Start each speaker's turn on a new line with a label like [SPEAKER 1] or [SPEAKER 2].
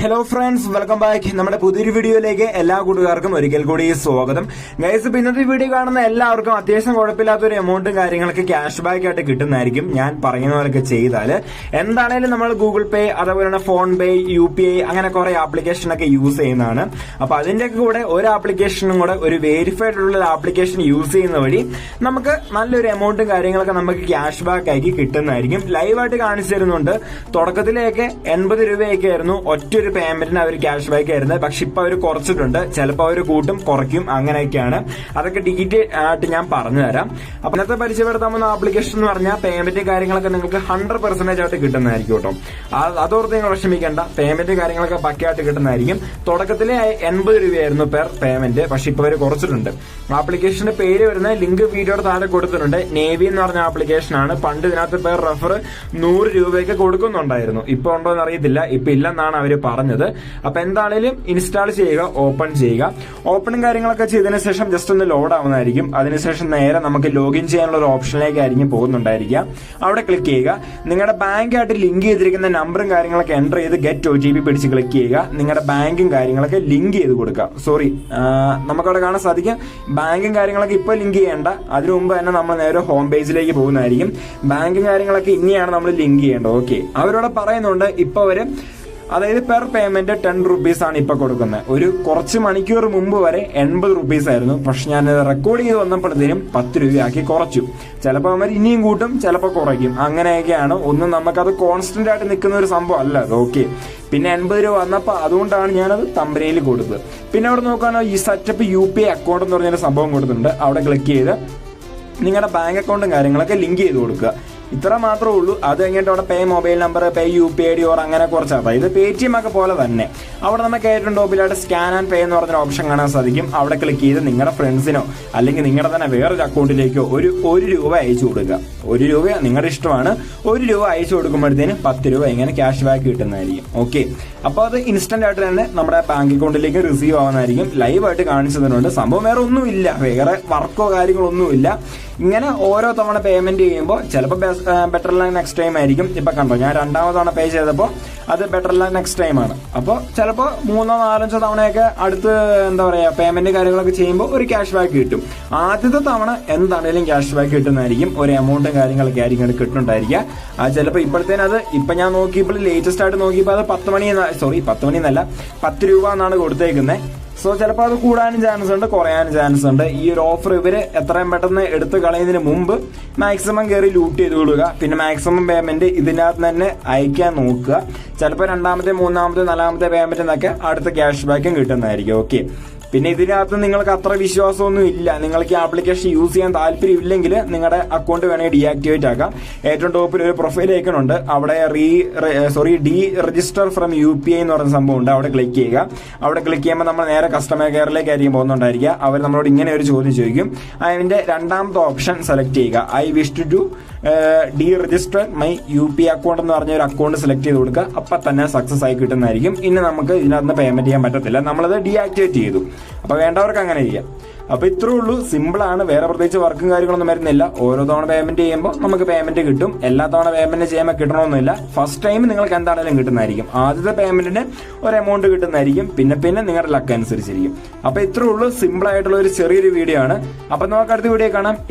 [SPEAKER 1] Hello friends welcome back നമ്മുടെ പുതിയൊരു വീഡിയോയിലേക്ക് എല്ലാ കൂട്ടുകാർക്കും ഒരിക്കൽ കൂടി സ്വാഗതം. ഗൈസ് ഇന്നത്തെ വീഡിയോ കാണുന്ന എല്ലാവർക്കും അത്യാവശ്യം കുഴപ്പമില്ലാത്ത ഒരു എമൗണ്ടും കാര്യങ്ങളൊക്കെ ക്യാഷ് ബാക്ക് ആയിട്ട് കിട്ടുന്നതായിരിക്കും. ഞാൻ പറയുന്ന ചെയ്താൽ എന്താണേലും നമ്മൾ ഗൂഗിൾ പേ അതേപോലെ തന്നെ PhonePe U P I അങ്ങനെ കുറെ ആപ്ലിക്കേഷൻ ഒക്കെ യൂസ് ചെയ്യുന്നതാണ്. അപ്പൊ അതിന്റെ കൂടെ ഒരു ആപ്ലിക്കേഷനും കൂടെ ഒരു വെരിഫൈഡ് ഉള്ള ആപ്ലിക്കേഷൻ യൂസ് ചെയ്യുന്ന വഴി നമുക്ക് നല്ലൊരു എമൗണ്ടും കാര്യങ്ങളൊക്കെ നമുക്ക് ക്യാഷ് ബാക്ക് ആക്കി കിട്ടുന്നതായിരിക്കും ലൈവായിട്ട് കാണിച്ചു തരുന്നുണ്ട്. തുടക്കത്തിലേക്ക് എൺപത് രൂപയൊക്കെ ആയിരുന്നു ഒറ്റൊരു പേയ്മെന്റിന് അവർ ക്യാഷ് ബാക്ക് ആയിരുന്നത് പക്ഷെ ഇപ്പൊ അവർ കുറച്ചിട്ടുണ്ട്. ചിലപ്പോൾ അവർ കൂട്ടും കുറയ്ക്കും അങ്ങനെയൊക്കെയാണ്. അതൊക്കെ ഡീറ്റെയിൽ ആയിട്ട് ഞാൻ പറഞ്ഞു തരാം. അപ്പൊ ഇന്നത്തെ പരിചയപ്പെടുത്താൻ വന്ന ആപ്ലിക്കേഷൻ എന്ന് പറഞ്ഞാൽ പേയ്മെന്റ് കാര്യങ്ങളൊക്കെ നിങ്ങൾക്ക് ഹൺഡ്രഡ് പെർസെന്റേജ് ആയിട്ട് കിട്ടുന്നതായിരിക്കും കേട്ടോ. അതോർത്ത് നിങ്ങൾ വിഷമിക്കേണ്ട. പേയ്മെന്റ് കാര്യങ്ങളൊക്കെ പക്കയായിട്ട് കിട്ടുന്നതായിരിക്കും. തുടക്കത്തിൽ എൺപത് രൂപയായിരുന്നു പെർ പേയ്മെന്റ് പക്ഷെ ഇപ്പൊ അവർ കുറച്ചിട്ടുണ്ട്. ആപ്ലിക്കേഷന്റെ പേര് വരുന്ന ലിങ്ക് വീഡിയോയുടെ താഴെ കൊടുത്തിട്ടുണ്ട്. നേവി എന്ന് പറഞ്ഞ ആപ്ലിക്കേഷൻ ആണ്. പണ്ട് ഇതിനകത്ത് പേർ റെഫർ നൂറ് രൂപയൊക്കെ കൊടുക്കുന്നുണ്ടായിരുന്നു. ഇപ്പൊ ഉണ്ടോ എന്ന് അറിയത്തില്ല. ഇപ്പൊ ഇല്ലെന്നാണ് അവർ പറഞ്ഞത് അപ്പൊ എന്താണേലും ഇൻസ്റ്റാൾ ചെയ്യുക ഓപ്പൺ ചെയ്യുക. ഓപ്പണും കാര്യങ്ങളൊക്കെ ചെയ്തതിന് ശേഷം ജസ്റ്റ് ഒന്ന് ലോഡ് ആവുന്നതായിരിക്കും. അതിനുശേഷം നേരെ നമുക്ക് ലോഗിൻ ചെയ്യാനുള്ള ഒരു ഓപ്ഷനിലേക്ക് ആയിരിക്കും പോകുന്നുണ്ടായിരിക്കുക. അവിടെ ക്ലിക്ക് ചെയ്യുക. നിങ്ങളുടെ ബാങ്കായിട്ട് ലിങ്ക് ചെയ്തിരിക്കുന്ന നമ്പറും കാര്യങ്ങളൊക്കെ എന്റർ ചെയ്ത് ഗെറ്റ് ഒ ജി പി പിടിച്ച് ക്ലിക്ക് ചെയ്യുക. നിങ്ങളുടെ ബാങ്കും കാര്യങ്ങളൊക്കെ ലിങ്ക് ചെയ്ത് കൊടുക്കുക. സോറി നമുക്കവിടെ കാണാൻ സാധിക്കും. ബാങ്കും കാര്യങ്ങളൊക്കെ ഇപ്പോൾ ലിങ്ക് ചെയ്യേണ്ട. അതിനു മുമ്പ് തന്നെ നമ്മൾ നേരെ ഹോം പേജിലേക്ക് പോകുന്നതായിരിക്കും. ബാങ്കും കാര്യങ്ങളൊക്കെ ഇനിയാണ് നമ്മൾ ലിങ്ക് ചെയ്യേണ്ടത്. ഓക്കെ അവരോട് പറയുന്നുണ്ട് ഇപ്പോൾ അവർ അതായത് പെർ പേയ്മെന്റ് ടെൻ റുപ്പീസ് ആണ് ഇപ്പൊ കൊടുക്കുന്നത്. ഒരു കുറച്ച് മണിക്കൂർ മുമ്പ് വരെ എൺപത് റുപ്പീസ് ആയിരുന്നു. പക്ഷെ ഞാൻ റെക്കോർഡ് ചെയ്ത് വന്നപ്പോഴത്തേനും പത്ത് രൂപയാക്കി കുറച്ചു. ചിലപ്പോൾ അവർ ഇനിയും കൂട്ടും ചിലപ്പോൾ കുറയ്ക്കും. അങ്ങനെയൊക്കെയാണ്. ഒന്നും നമുക്കത് കോൺസ്റ്റന്റ് ആയിട്ട് നിൽക്കുന്ന ഒരു സംഭവം അല്ല. അത് ഓക്കെ പിന്നെ എൺപത് രൂപ വന്നപ്പോൾ അതുകൊണ്ടാണ് ഞാനത് തമ്പനയിൽ കൊടുത്തത്. പിന്നെ അവിടെ നോക്കാനോ ഈ setup U P I account എന്ന് പറഞ്ഞൊരു സംഭവം കൊടുത്തിട്ടുണ്ട്. അവിടെ ക്ലിക്ക് ചെയ്ത് നിങ്ങളുടെ ബാങ്ക് അക്കൗണ്ടും കാര്യങ്ങളൊക്കെ ലിങ്ക് ചെയ്ത് കൊടുക്കുക. ഇത്ര മാത്രമേ ഉള്ളൂ. അത് കഴിഞ്ഞിട്ട് അവിടെ pay mobile number pay U P I D or അങ്ങനെ കുറച്ച് അതായത് പേ ടി എം ഒക്കെ പോലെ തന്നെ. അവിടെ നമുക്ക് ഏറ്റവും ടോപ്പിലായിട്ട് സ്കാൻ ആൻഡ് പേ എന്ന് പറഞ്ഞൊരു ഓപ്ഷൻ കാണാൻ സാധിക്കും. അവിടെ ക്ലിക്ക് ചെയ്ത് നിങ്ങളുടെ ഫ്രണ്ട്സിനോ അല്ലെങ്കിൽ നിങ്ങളുടെ തന്നെ വേറൊരു അക്കൗണ്ടിലേക്കോ ഒരു ഒരു രൂപ അയച്ചു കൊടുക്കുക. ഒരു രൂപ നിങ്ങളുടെ ഇഷ്ടമാണ്. ഒരു രൂപ അയച്ചു കൊടുക്കുമ്പോഴത്തേന് പത്ത് രൂപ ഇങ്ങനെ ക്യാഷ് ബാക്ക് കിട്ടുന്നതായിരിക്കും. ഓക്കെ അപ്പോൾ അത് ഇൻസ്റ്റന്റ് ആയിട്ട് തന്നെ നമ്മുടെ ബാങ്ക് അക്കൗണ്ടിലേക്ക് റിസീവ് ആവുന്നതായിരിക്കും. ലൈവായിട്ട് കാണിച്ചു തരുന്നുണ്ട് സംഭവം വേറെ ഒന്നുമില്ല. വേറെ വർക്കോ കാര്യങ്ങളൊന്നുമില്ല ഇങ്ങനെ ഓരോ തവണ പേയ്മെന്റ് ചെയ്യുമ്പോൾ ചിലപ്പോൾ ബെറ്റർ ലാങ് നെക്സ്റ്റ് ടൈം ആയിരിക്കും. ഇപ്പൊ കണ്ടോ ഞാൻ രണ്ടാമത് തവണ പേ ചെയ്തപ്പോൾ അത് ബെറ്റർ ലാങ് നെക്സ്റ്റ് ടൈം ആണ്. അപ്പോൾ ചിലപ്പോൾ മൂന്നോ നാലഞ്ചോ തവണയൊക്കെ അടുത്ത് എന്താ പറയാ പേയ്മെന്റ് കാര്യങ്ങളൊക്കെ ചെയ്യുമ്പോൾ ഒരു ക്യാഷ് ബാക്ക് കിട്ടും. ആദ്യത്തെ തവണ എന്താണേലും ക്യാഷ് ബാക്ക് കിട്ടുന്നതായിരിക്കും. ഒരു എമൗണ്ടും കാര്യങ്ങളൊക്കെ ആയിരിക്കും കിട്ടുന്നുണ്ടായിരിക്കുക. അത് ചിലപ്പോൾ ഇപ്പോഴത്തേനും അത് ഇപ്പൊ ഞാൻ നോക്കിയപ്പോൾ ലേറ്റസ്റ്റ് ആയിട്ട് നോക്കിയപ്പോൾ അത് പത്ത് മണി സോറി പത്ത് മണി എന്നല്ല പത്ത് രൂപ എന്നാണ് കൊടുത്തേക്കുന്നത് സോ ചിലപ്പോൾ അത് കൂടാനും ചാൻസ് ഉണ്ട് കുറയാനും ചാൻസ് ഉണ്ട്. ഈ ഒരു ഓഫർ ഇവർ എത്രയും പെട്ടെന്ന് എടുത്ത് കളയുന്നതിന് മുമ്പ് മാക്സിമം കയറി ലൂട്ട് ചെയ്ത് കൊടുക്കുക പിന്നെ മാക്സിമം പേയ്മെന്റ് ഇതിനകത്ത് തന്നെ അയക്കാൻ നോക്കുക. ചിലപ്പോൾ രണ്ടാമത്തെ മൂന്നാമത്തെ നാലാമത്തെ പേയ്മെന്റ് എന്നൊക്കെ അടുത്ത ക്യാഷ് ബാക്കും കിട്ടുന്നതായിരിക്കും. ഓക്കെ പിന്നെ ഇതിനകത്ത് നിങ്ങൾക്ക് അത്ര വിശ്വാസമൊന്നും ഇല്ല. നിങ്ങൾക്ക് ഈ ആപ്ലിക്കേഷൻ യൂസ് ചെയ്യാൻ താല്പര്യം ഇല്ലെങ്കിൽ നിങ്ങളുടെ അക്കൗണ്ട് വേണമെങ്കിൽ ഡീആക്ടിവേറ്റ് ആക്കാം. ഏറ്റവും ടോപ്പിൽ ഒരു പ്രൊഫൈൽ ഐക്കൺ ഉണ്ട്. അവിടെ re sorry deregister from U P I എന്ന് പറയുന്ന സംഭവം ഉണ്ട്. അവിടെ ക്ലിക്ക് ചെയ്യുക. അവിടെ ക്ലിക്ക് ചെയ്യുമ്പോൾ നമ്മൾ നേരെ കസ്റ്റമർ കെയറിലേക്ക് ആയിരിക്കും പോകുന്നുണ്ടായിരിക്കുക. അവർ നമ്മളോട് ഇങ്ങനെ ഒരു ചോദ്യം ചോദിക്കും. അതിന്റെ രണ്ടാമത്തെ ഓപ്ഷൻ സെലക്ട് ചെയ്യുക. I wish to deregister my U P account എന്ന് പറഞ്ഞ ഒരു അക്കൗണ്ട് സെലക്ട് ചെയ്ത് കൊടുക്കുക. അപ്പൊ തന്നെ സക്സസ് ആയി കിട്ടുന്നതായിരിക്കും. ഇനി നമുക്ക് ഇതിനകത്ത് പേയ്മെന്റ് ചെയ്യാൻ പറ്റത്തില്ല. നമ്മളത് ഡീആക്ടിവേറ്റ് ചെയ്തു. അപ്പൊ വേണ്ടവർക്ക് അങ്ങനെ ചെയ്യാം. അപ്പൊ ഇത്രേ ഉള്ളൂ. സിമ്പിൾ ആണ്. വേറെ പ്രത്യേകിച്ച് വർക്കും കാര്യങ്ങളൊന്നും വരുന്നില്ല. ഓരോ തവണ പേയ്മെന്റ് ചെയ്യുമ്പോൾ നമുക്ക് പേയ്മെന്റ് കിട്ടും. എല്ലാ തവണ പേയ്മെന്റ് ചെയ്യുമ്പോൾ കിട്ടണമെന്നില്ല. ഫസ്റ്റ് ടൈം നിങ്ങൾക്ക് എന്താണെങ്കിലും കിട്ടുന്നതായിരിക്കും. ആദ്യത്തെ പേയ്മെന്റിന് ഒരു എമൗണ്ട് കിട്ടുന്നതായിരിക്കും. പിന്നെ പിന്നെ നിങ്ങളുടെ ലക്ക് അനുസരിച്ചിരിക്കും. അപ്പൊ ഇത്രേ ഉള്ളൂ. സിമ്പിൾ ആയിട്ടുള്ള ഒരു ചെറിയൊരു വീഡിയോ ആണ്. അപ്പൊ നമുക്ക് അടുത്ത വീഡിയോ കാണാം.